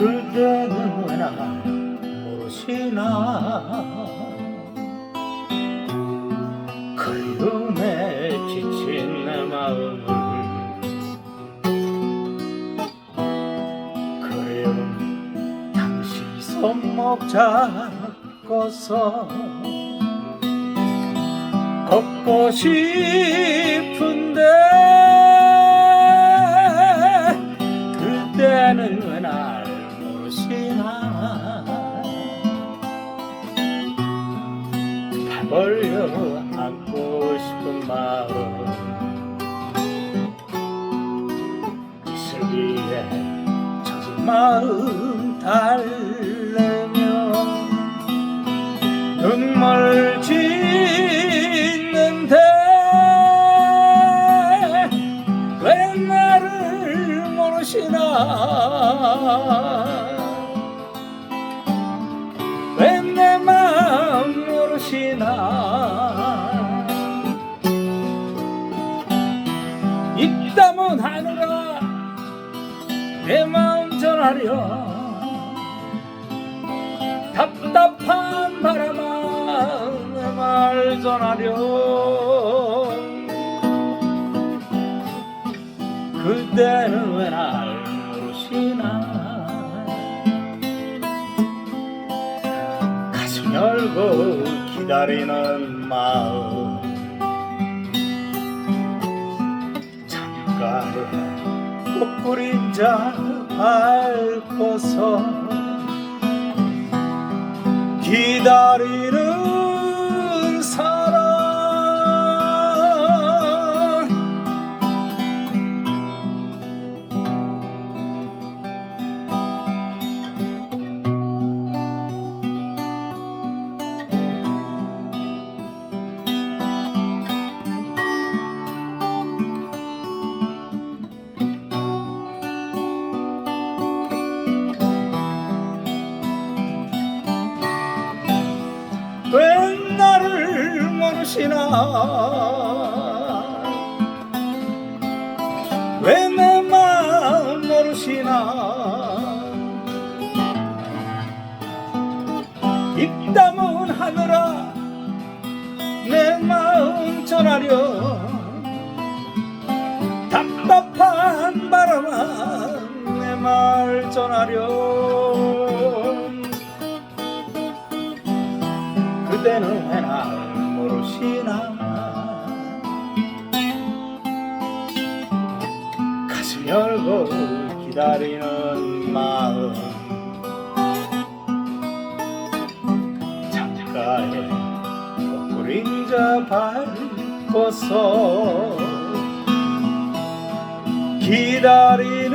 그대는 나 모르시나? 그리움에 지친 내 마음을 그리움 당신 손목 잡고서 걷고 싶은데 벌려 안고 싶은 마음 이슬기에 젖은 마음 달래며 눈물 짓는데 왜 나를 모르시나? 왜 모르시나. 입담은 하느라 내 마음 전하려. 답답한 바람아 내말 전하려. 그대는 왜 날 모르시나 열고 기다리는 마음. 창가에 꽃그림자 밟고서 기다리는 모르시나? 왜 내 마음 모르시나? 입 담은 하느라 내 마음 전하려. 답답한 바람아 내 말 전하려. 그대는 모르시나 가슴 열고 기다리는 마음 창가에 꽃그림자 밟고서 기다리